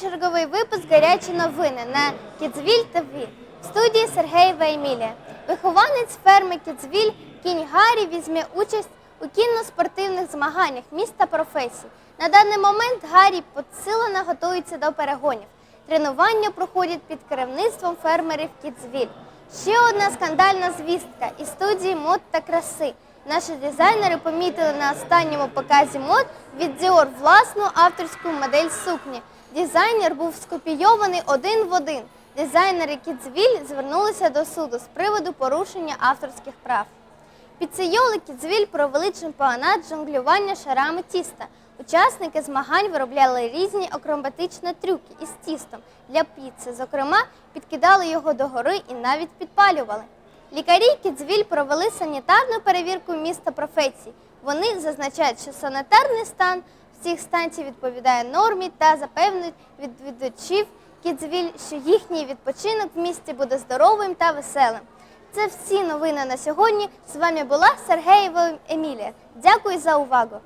черговий випуск Гарячі новини на Кіцвіль ТВ. В студії Сергеєва Емілія. Вихованець ферми Кіцвіль кінь Гаррі візьме участь у кінно-спортивних змаганнях міста професій. На даний момент Гаррі підсилено готується до перегонів. Тренування проходять під керівництвом фермерів Кіцвіль. Ще одна скандальна звістка із студії мод та краси. Наші дизайнери помітили на останньому показі мод від Dior власну авторську модель сукні. Дизайнер був скопійований один в один. Дизайнери Кідзвіль звернулися до суду з приводу порушення авторських прав. Піцейоли Кідзвіль провели чемпіонат з жонглювання шарами тіста. Учасники змагань виробляли різні акробатичні трюки із тістом для піци. Зокрема, підкидали його догори і навіть підпалювали. Лікарі Кідзвіль провели санітарну перевірку міста професій. Вони зазначають, що санітарний стан всіх станцій відповідає нормі та запевнить відвідувачів Кідзвіль, що їхній відпочинок в місті буде здоровим та веселим. Це всі новини на сьогодні. З вами була Сергеєва Емілія. Дякую за увагу.